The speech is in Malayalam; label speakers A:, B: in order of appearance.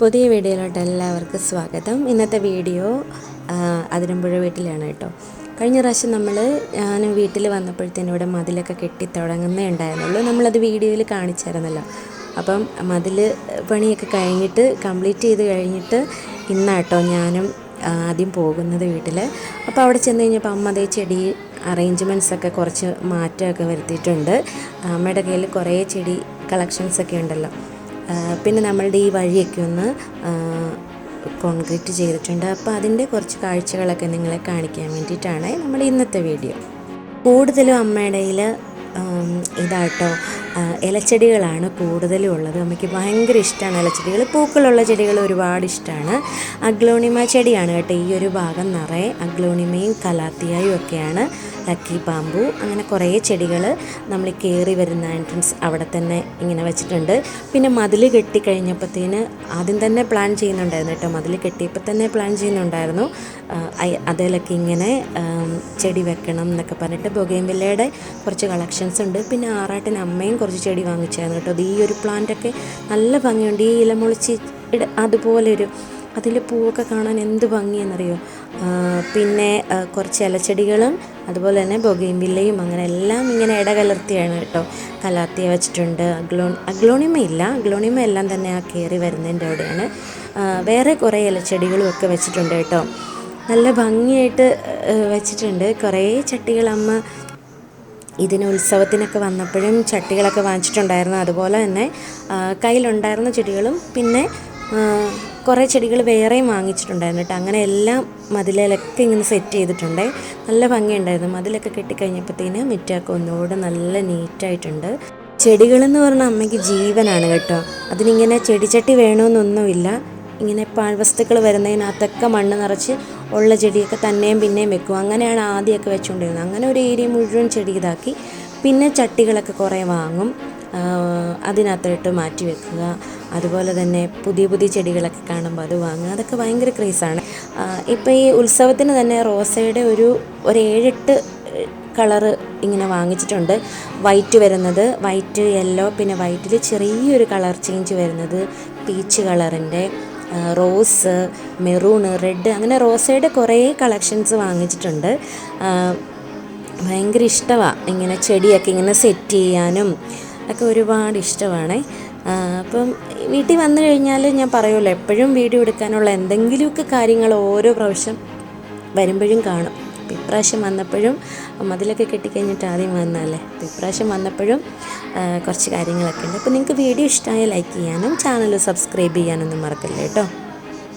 A: പുതിയ വീഡിയോയിലോട്ട് എല്ലാവർക്കും സ്വാഗതം. ഇന്നത്തെ വീഡിയോ അതിരമ്പുഴ വീട്ടിലാണ് കേട്ടോ. കഴിഞ്ഞ പ്രാവശ്യം നമ്മൾ ഞാൻ വീട്ടിൽ വന്നപ്പോഴത്തേനും ഇവിടെ മതിലൊക്കെ കെട്ടി തുടങ്ങുന്നേ ഉണ്ടായിരുന്നുള്ളൂ. നമ്മളത് വീഡിയോയിൽ കാണിച്ചായിരുന്നല്ലോ. അപ്പം മതിൽ പണിയൊക്കെ കഴിഞ്ഞിട്ട് കംപ്ലീറ്റ് ചെയ്ത് കഴിഞ്ഞിട്ട് ഇന്നാട്ടോ ഞാനും ആദ്യം പോകുന്നത് വീട്ടിൽ അപ്പോൾ അവിടെ ചെന്ന് കഴിഞ്ഞപ്പോൾ അമ്മ അതേ ചെടി അറേഞ്ച്മെന്റ്സൊക്കെ കുറച്ച് മാറ്റമൊക്കെ വരുത്തിയിട്ടുണ്ട്. അമ്മയുടെ കയ്യിൽ കുറേ ചെടി കളക്ഷൻസൊക്കെ ഉണ്ടല്ലോ. പിന്നെ നമ്മളുടെ ഈ വഴിയൊക്കെ ഒന്ന് കോൺക്രീറ്റ് ചെയ്തിട്ടുണ്ട്. അപ്പോൾ അതിന്റെ കുറച്ച് കാഴ്ചകളൊക്കെ നിങ്ങളെ കാണിക്കാൻ വേണ്ടിയിട്ടാണ് നമ്മുടെ ഇന്നത്തെ വീഡിയോ. കൂടുതലും അമ്മയുടെ ഇതാട്ടോ. ഇലച്ചെടികളാണ് കൂടുതലും ഉള്ളത്. അമ്മയ്ക്ക് ഭയങ്കര ഇഷ്ടമാണ് ഇലച്ചെടികൾ. പൂക്കളുള്ള ചെടികൾ ഒരുപാട് ഇഷ്ടമാണ് അഗ്ലോണിമ ചെടിയാണ് കേട്ടോ ഈ ഒരു ഭാഗം നിറയെ. അഗ്ലോണിമയും കലാത്തിയായും ഒക്കെയാണ്. ലക്കി പാമ്പു അങ്ങനെ കുറേ ചെടികൾ നമ്മൾ കയറി വരുന്ന എൻട്രൻസ് അവിടെ തന്നെ ഇങ്ങനെ വെച്ചിട്ടുണ്ട്. പിന്നെ മതിൽ കെട്ടിക്കഴിഞ്ഞപ്പോഴത്തേന് ആദ്യം തന്നെ പ്ലാൻ ചെയ്യുന്നുണ്ടായിരുന്നു കേട്ടോ. മതിൽ കെട്ടിയപ്പോൾ തന്നെ പ്ലാൻ ചെയ്യുന്നുണ്ടായിരുന്നു. അതിലൊക്കെ ഇങ്ങനെ ചെടി വെക്കണം എന്നൊക്കെ പറഞ്ഞിട്ട് ബൊഗൈൻവില്ലയുടെ കുറച്ച് കളക്ഷൻസ് ഉണ്ട്. പിന്നെ ആറാട്ടിന് അമ്മയും കുറച്ച് ചെടി വാങ്ങിച്ചായിരുന്നു കേട്ടോ. അത് ഈ ഒരു പ്ലാന്റൊക്കെ നല്ല ഭംഗിയുണ്ട്. ഈ ഇലമുളിച്ച് ഇട- അതുപോലെ ഒരു അതിന്റെ പൂവൊക്കെ കാണാൻ എന്ത് ഭംഗിയെന്നറിയോ പിന്നെ കുറച്ച് ഇലച്ചെടികളും അതുപോലെ തന്നെ ബൊഗൈൻവില്ലയും അങ്ങനെ എല്ലാം ഇങ്ങനെ ഇടകലർത്തിയാണ് കേട്ടോ. കലാത്തിയ വെച്ചിട്ടുണ്ട്. അഗ്ലോ അഗ്ലോണിമ ഇല്ല. അഗ്ലോണിമ എല്ലാം തന്നെ ആ കയറി വരുന്നതിന്റെ അവിടെയാണ്. വേറെ കുറേ ഇലച്ചെടികളും ഒക്കെ വെച്ചിട്ടുണ്ട് കേട്ടോ. നല്ല ഭംഗിയായിട്ട് വെച്ചിട്ടുണ്ട്. കുറേ ചട്ടികൾ അമ്മ ഇതിന് ഉത്സവത്തിനൊക്കെ വന്നപ്പോഴും ചട്ടികളൊക്കെ വാങ്ങിച്ചിട്ടുണ്ടായിരുന്നു. അതുപോലെ തന്നെ കയ്യിലുണ്ടായിരുന്ന ചെടികളും പിന്നെ കുറേ ചെടികൾ വേറെയും വാങ്ങിച്ചിട്ടുണ്ടായിരുന്നു കേട്ടോ. അങ്ങനെ എല്ലാം മതിലിലൊക്കെ ഇങ്ങനെ സെറ്റ് ചെയ്തിട്ടുണ്ട്. നല്ല ഭംഗിയുണ്ടായിരുന്നു. മതിലൊക്കെ കെട്ടിക്കഴിഞ്ഞപ്പോഴത്തേന് മുറ്റമൊക്കെ ഒന്നുകൂടെ നല്ല നീറ്റായിട്ടുണ്ട്. ചെടികളെന്ന് പറഞ്ഞാൽ അമ്മയ്ക്ക് ജീവനാണ് കേട്ടോ. അതിനിങ്ങനെ ചെടിച്ചട്ടി വേണമെന്നൊന്നുമില്ല ഇങ്ങനെ പാഴ്വസ്തുക്കൾ വരുന്നതിനകത്തൊക്കെ മണ്ണ് നിറച്ച് ഉള്ള ചെടിയൊക്കെ തന്നെയും പിന്നെയും വെക്കും. അങ്ങനെയാണ് ആദ്യമൊക്കെ വെച്ചുകൊണ്ടിരുന്നത്. അങ്ങനെ ഒരു ഏരിയ മുഴുവൻ ചെടി ഇതാക്കി. പിന്നെ ചട്ടികളൊക്കെ കുറേ വാങ്ങും. അതിനകത്തോട്ട് മാറ്റി വെക്കുക. അതുപോലെ തന്നെ പുതിയ പുതിയ ചെടികളൊക്കെ കാണുമ്പോൾ അത് വാങ്ങുക. അതൊക്കെ ഭയങ്കര ക്രേസാണ് ഇപ്പോൾ ഈ ഉത്സവത്തിന് തന്നെ റോസയുടെ ഒരു ഒരു ഏഴെട്ട് കളറ് ഇങ്ങനെ വാങ്ങിച്ചിട്ടുണ്ട്. വൈറ്റ് വരുന്നത് വൈറ്റ് യെല്ലോ പിന്നെ വൈറ്റിൽ ചെറിയൊരു കളർ ചേഞ്ച് വരുന്നത് പീച്ച് കളറിന്റെ റോസ് മെറൂണ് റെഡ് അങ്ങനെ റോസയുടെ കുറേ കളക്ഷൻസ് വാങ്ങിച്ചിട്ടുണ്ട്. ഭയങ്കര ഇഷ്ടമാണ് ഇങ്ങനെ ചെടിയൊക്കെ ഇങ്ങനെ സെറ്റ് ചെയ്യാനും ഒക്കെ ഒരുപാട് ഇഷ്ടമാണ് അപ്പം വീട്ടിൽ വന്നു കഴിഞ്ഞാൽ ഞാൻ പറയുമല്ലോ എപ്പോഴും വീഡിയോ എടുക്കാനുള്ള എന്തെങ്കിലുമൊക്കെ കാര്യങ്ങൾ ഓരോ പ്രാവശ്യം വരുമ്പോഴും കാണും. ഇപ്രാവശ്യം വന്നപ്പോഴും മതിലൊക്കെ കെട്ടിക്കഴിഞ്ഞിട്ട് ആദ്യം വന്നതല്ലേ? പിപ്രാവശ്യം വന്നപ്പോഴും കുറച്ച് കാര്യങ്ങളൊക്കെ ഉണ്ട്. അപ്പോൾ നിങ്ങൾക്ക് വീഡിയോ ഇഷ്ടമായ ലൈക്ക് ചെയ്യാനും ചാനൽ സബ്സ്ക്രൈബ് ചെയ്യാനൊന്നും മറക്കല്ലേ കേട്ടോ